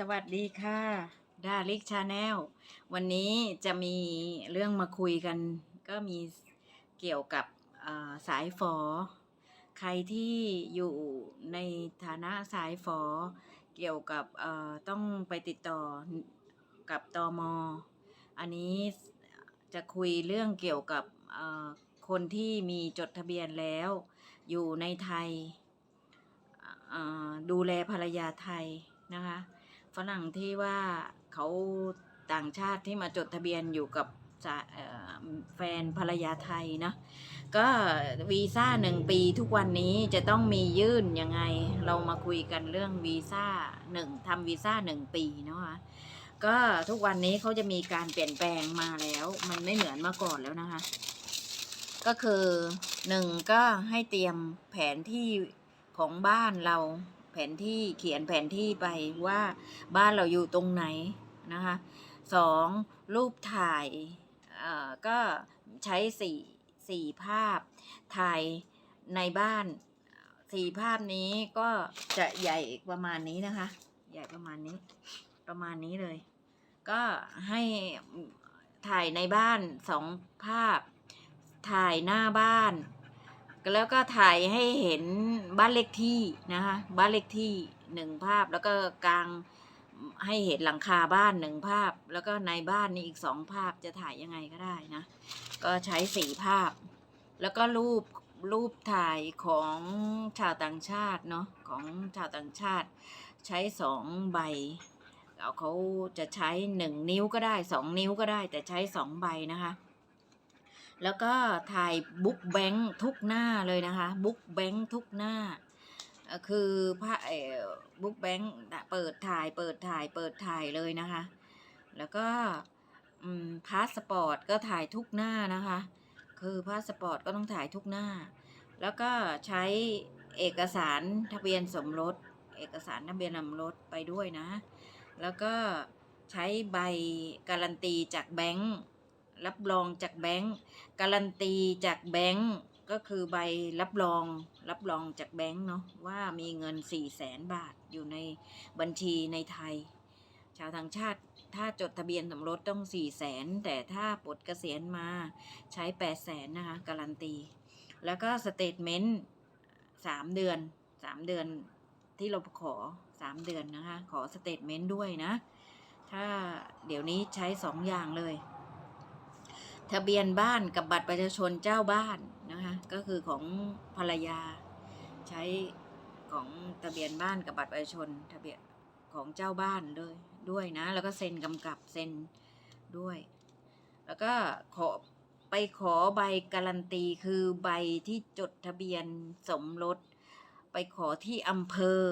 สวัสดีค่ะดาริกชาแนลวันนี้จะมีเรื่องมาคุยกัน ก็มีเกี่ยวกับาสายฝอ ใครที่อยู่ในฐานะสายฝอ เกี่ยวกับต้องไปติดต่อกับตอมอันนี้จะคุยเรื่องเกี่ยวกับคนที่มีจดทะเบียนแล้ว อยู่ในไทยดูแลภรรยาไทยนะคะ ฝรั่งที่ว่าเขาต่างชาติที่มาจดทะเบียนอยู่กับแฟนภรรยาไทยนะก็วีซ่าหนึ่งปีทุกวันนี้จะต้องมียื่นยังไง เรามาคุยกันเรื่องวีซ่าหนึ่งทำวีซ่าหนึ่งปีเนาะคะก็ทุกวันนี้เขาจะมีการเปลี่ยนแปลงมาแล้ว มันไม่เหมือนเมื่อก่อนแล้วนะคะ ก็คือหนึ่งก็ให้เตรียมแผนที่ของบ้านเรา ผนที่เขียนแผนที่ไปว่าบ้านเราอยู่ตรงไหนนะคะสองรูปถ่ายก็ใช้สี่สี่ภาพ ถ่ายในบ้านสี่ภาพนี้ก็จะใหญ่ประมาณนี้นะคะ ใหญ่ประมาณนี้ประมาณนี้เลย ก็ให้ถ่ายในบ้านสองภาพ ถ่ายหน้าบ้าน แล้วก็ถ่ายให้เห็นบ้านเลขที่นะคะบ้านเลขที่หนึ่งภาพแล้วก็กลางให้เห็นหลังคาบ้านหนึ่งภาพ แล้วก็ในบ้านนี่อีกสองภาพจะถ่ายยังไงก็ได้นะ ก็ใช้สี่ภาพ แล้วก็รูปรูปถ่ายของชาวต่างชาติเนาะของชาวต่างชาติ ใช้สองใบเอาเขาจะใช้หนึ่งนิ้วก็ได้สองนิ้วก็ได้ แต่ใช้สองใบนะคะ แล้วก็ถ่ายบุ๊กแบงค์ทุกหน้าเลยนะคะบุ๊กแบงค์ทุกหน้า คือพระบุ๊กแบงค์เปิดถ่ายเปิดถ่ายเปิดถ่ายเลยนะคะ แล้วก็พาสปอร์ตก็ถ่ายทุกหน้านะคะ คือพาสปอร์ตก็ต้องถ่ายทุกหน้า แล้วก็ใช้เอกสารทะเบียนสมรส เอกสารทะเบียนสมรสไปด้วยนะ แล้วก็ใช้ใบการันตีจากแบงค์ รับรองจากแบงค์การันตีจากแบงก์ก็คือใบรับรองรับรองจากแบงก์เนาะว่ามีเงิน4ี่แสนบาทอยู่ในบัญชีในไทย ชาวต่างชาติถ้าจดทะเบียนสมรสต้อง4ี่แสนแต่ถ้าปลดเกษียณมาใช้8ปดแสนนะคะการันตี แล้วก็สเตทเมนต์สามเดือนสามเดือนที่เราขอสามเดือนนะคะ ขอสเตทเมนต์ด้วยนะ ถ้าเดี๋ยวนี้ใช้สองอย่างเลย ทะเบียนบ้านกับบัตรประชาชนเจ้าบ้านนะคะก็คือของภรรยา ใช้ของทะเบียนบ้านกับบัตรประชาชนทะเบียนของเจ้าบ้านด้วยด้วยนะ แล้วก็เซ็นกำกับเซ็นด้วย แล้วก็ขอไปขอใบการันตีคือใบที่จดทะเบียนสมรสไปขอที่อำเภอ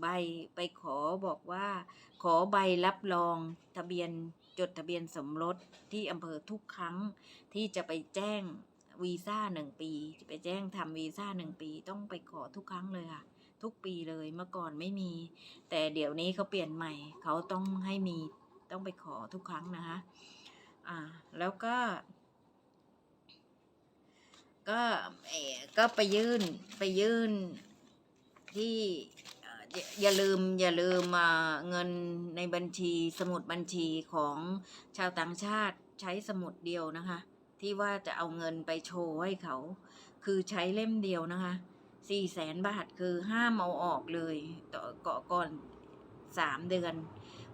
ใบไปขอบอกว่า ขอใบรับรองทะเบียน จดทะเบียนสมรสที่อำเภอทุกครั้งที่จะไปแจ้งวีซ่าหนึ่งปีจะไปแจ้งทำวีซ่าหนึ่งปี ต้องไปขอทุกครั้งเลยค่ะ ทุกปีเลยเมื่อก่อนไม่มี แต่เดี๋ยวนี้เขาเปลี่ยนใหม่ เขาต้องให้มีต้องไปขอทุกครั้งนะคะอ่าแล้วก็ ก็เอ่อก็ไปยื่นไปยื่นที่ อย่าลืมอย่าลืมเงินในบัญชีสมุดบัญชีของชาวต่างชาติใช้สมุดเดียวนะคะ ที่ว่าจะเอาเงินไปโชว์ให้เขา คือใช้เล่มเดียวนะคะสี่แสนบาทคือห้ามเอาออกเลยก่อก่อนสามเดือน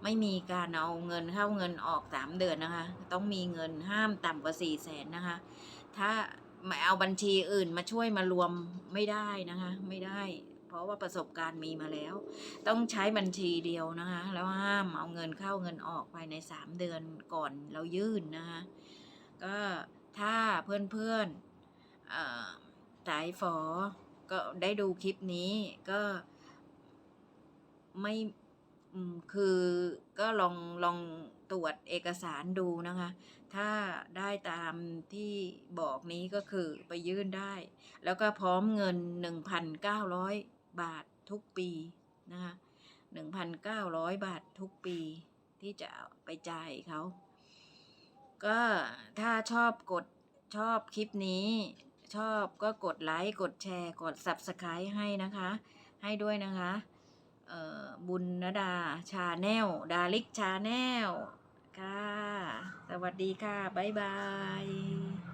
ไม่มีการเอาเงินเข้าเงินออกสามเดือนนะคะ ต้องมีเงินห้ามต่ำกว่าสี่แสนนะคะ ถ้าไม่เอาบัญชีอื่นมาช่วยมารวมไม่ได้นะคะ ไม่ได้ เพราะว่าประสบการณ์มีมาแล้ว ต้องใช้บัญชีเดียวนะคะ แล้วห้ามเอาเงินเข้าเงินออกภายในสามเดือนก่อนเรายื่นนะคะก็ถ้าเพื่อนๆเอ่อสายฝอก็ได้ดูคลิปนี้ก็ไม่คือก็ลองลองตรวจเอกสารดูนะคะ ถ้าได้ตามที่บอกนี้ก็คือไปยื่นได้ แล้วก็พร้อมเงิน 1,900 บาททุกปีนะคะ1,900บาททุกปีที่จะไปจ่ายเขา ก็ถ้าชอบกดชอบคลิปนี้ ชอบก็กดไลค์กดแชร์ กด Subscribe ให้นะคะ ให้ด้วยนะคะบุญนดาชาแนลดาลิกชาแนลค่ะ สวัสดีค่ะ บ๊ายบาย